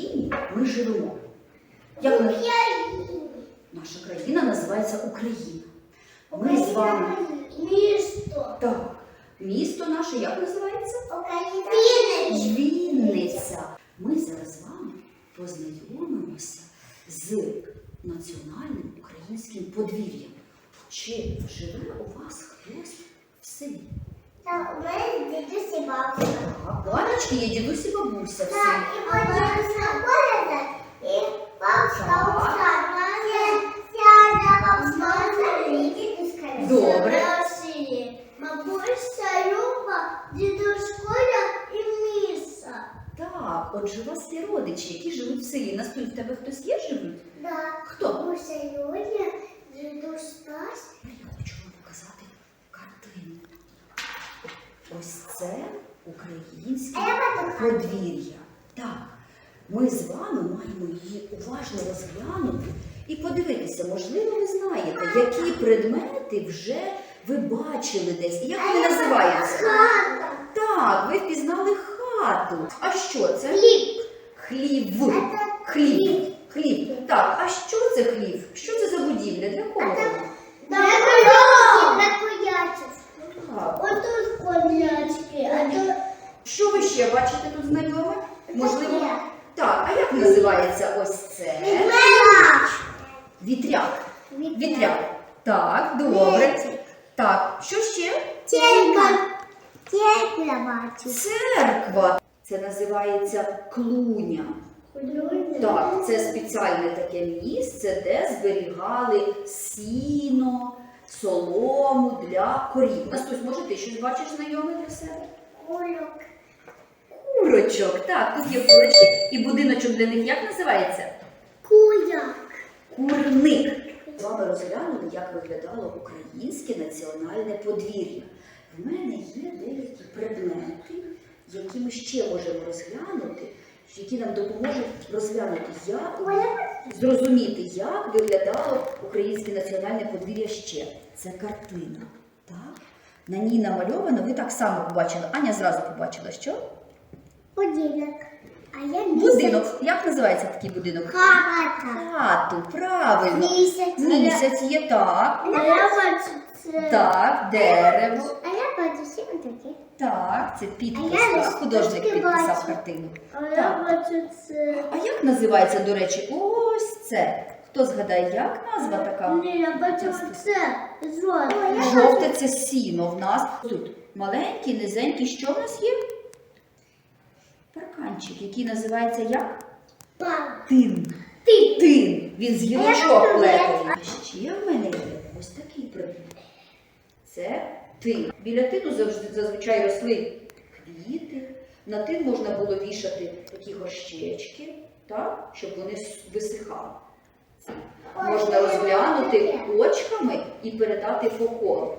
країні ми живемо? Як ми... Наша країна називається Україна. Ми з вами. Місто. Так. Місто наше як називається? Україна. Вінниця. Ми зараз з вами познайомимося з національним українським подвір'ям. Чи живе у вас хтось в селі? Так, у мене дідусь і бабуся. Так, баночки є дідусь і бабуся в селі. Так, і бабуся Боря, і бабуся Оксана. Сяда бабуся і дідусь Коля. Добре. Бабуся Люба, дідусь Коля і Міса. Так, отже, у вас є родичі, які живуть в селі. На столі в тебе хтось є живуть? Да. Хто? Бабуся Юля, Українське подвір'я. Так, ми з вами маємо її уважно розглянути і подивитися, можливо, ви знаєте, які предмети вже ви бачили десь. І як вони називаються? Хата. Так, ви впізнали хату. А що це? Хліб. Хлів. Це Хліб. Хліб. Так, а що це хліб? Що це за будівля? Для кого? Це- вона? Для конячки, для конячок. Так. Отут конячки, а тут Що ви ще бачите тут знайоме? Можливо. Таке. Так, а як називається Мела. Вітряк. Вітряк. Так, добре. Так, що ще? Телька. Телька бачу. Церква. Це називається клуня. Так, це спеціальне таке місце, де зберігали сіно, солому для корів. Настусь, може, ти щось бачиш знайоме для себе? Кульок. Курочок. Так, тут є курочки, і будиночок для них як називається? Курник. З вами розглянули, як виглядало українське національне подвір'я. В мене є деякі предмети, які ми ще можемо розглянути, які нам допоможуть розглянути, як зрозуміти, як виглядало українське національне подвір'я ще. Це картина. Так? На ній намальовано, ви так само побачили. Аня зразу побачила, що? Будинок. А я Будинок. Як називається такий будинок? Хата. Хату, правильно. Місяць. Місяць є так. А я бачу це. Так, дерево. А я бачу всі отакі. Так, це А підпис. я Так, художник трошки підписав бачу. картину. А Так. я бачу це. А як називається, до речі, ось це? Хто згадає, як назва така? Ні, я бачу це. Жовте. Жовте це сіно в нас. Тут маленький, низенький. Що в нас є? Парканчик, який називається як? Пан. Тин. Ти. Тин. Він з гілочок плетений. А ще в мене є ось такий предмет. Це тин. Біля тину завжди зазвичай росли квіти. На тин можна було вішати такі горщечки, так, щоб вони висихали. Можна розглянути очками і передати по колу.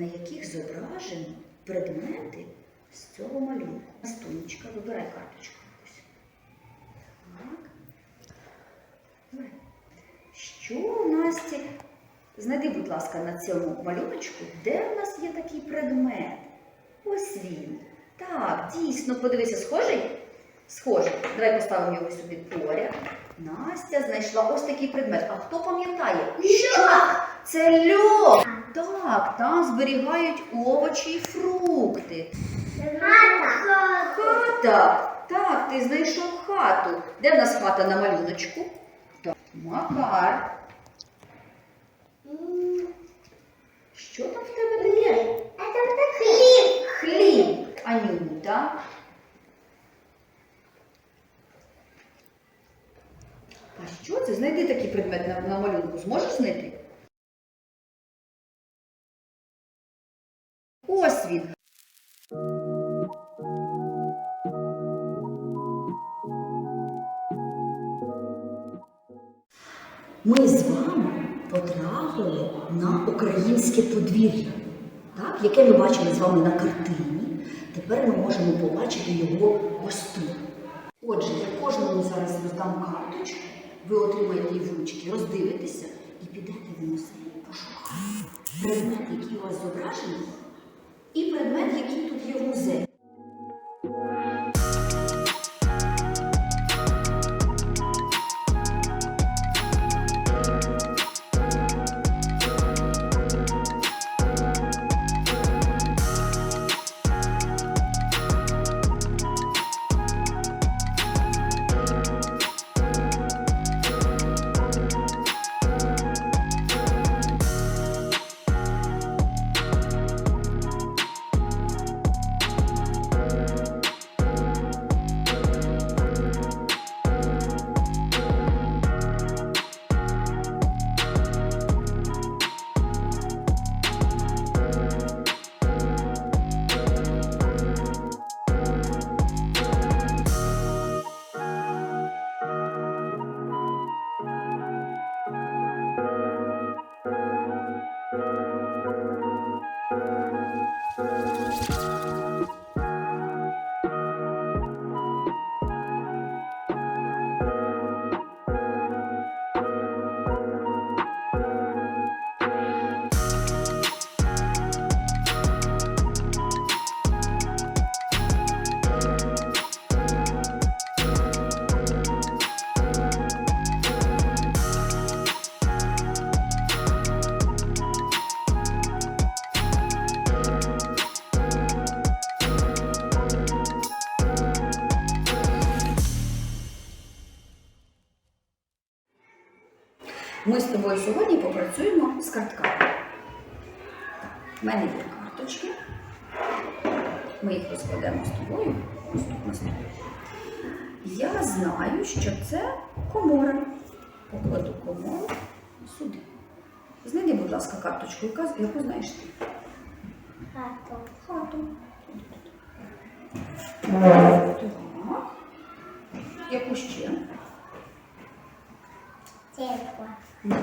На яких зображені предмети з цього малюнку. Настунечка, вибирай карточку. Так. Що у нас? Знайди, будь ласка, на цьому малюночку, де в нас є такий предмет. Ось він. Так, дійсно, подивися, схожий? Схожий. Давай поставимо його собі поряд. Настя знайшла ось такий предмет. А хто пам'ятає? Що? Це льох. Так, там зберігають овочі і фрукти. Хата. Хата. Так, ти знайшов хату. Де в нас хата на малюночку? Так. Макар. Що там в тебе? Это хліб. Хліб. Анюта. А що це? Знайди такий предмет на, на малюнку. Зможеш знайти? Ми з вами потрапили на українське подвір'я, так, яке ми бачили з вами на картині. Тепер ми можемо побачити його ось тут. Отже, я кожному зараз роздам карточку, ви отримаєте її в ручки, роздивитеся і підете в музей, пошукаєте предмет, який у вас зображений, і предмет, який тут є в музеї. Ми з тобою сьогодні попрацюємо з картками. У мене є карточки. Ми їх розкладемо з тобою. Я знаю, що це комора. Покладу комору сюди. Знайди, будь ласка, карточку, яку знаєш ти. Хату. Хату. Так. Яку ще? Церква. Так.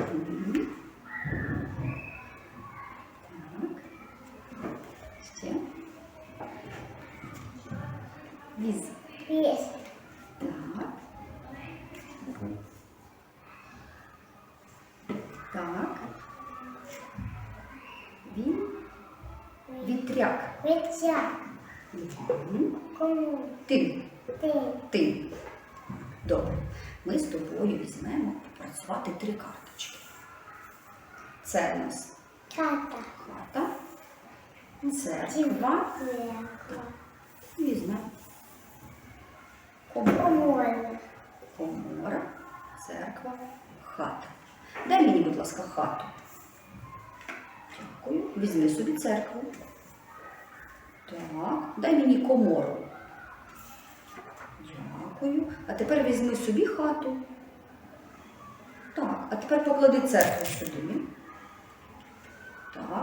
Ще. Віз. Весь. Так. Так. Він. Вітряк. Витяг. Мгм. Кому. Ти. Ти. Ти. Добре. Ми з тобою візьмемо попрацювати три карточки. Це у нас Хата. хата, церква, комора. Комора. Комора, церква, хата. Дай мені, будь ласка, хату. Дякую. Візьми собі церкву. Так, дай мені комору. Дякую. А тепер візьми собі хату. Так, а тепер поклади церкву сюди.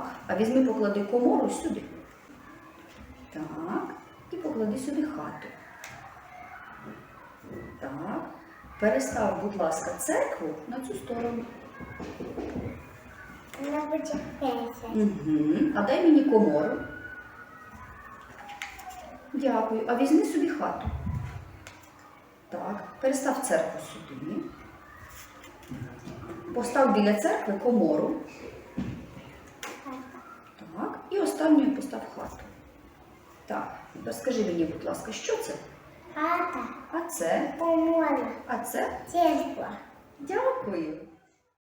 Так, а візьми, поклади комору сюди. Так, і поклади сюди хату. Так. Перестав, будь ласка, церкву на цю сторону. Угу. А дай мені комору. Дякую. А візьми собі хату. Так. Перестав церкву сюди. Постав біля церкви комору. Так. І останньою постав хату. Так. Розкажи мені, будь ласка, що це? Хата. А це? Комора. А це? Церква. Дякую.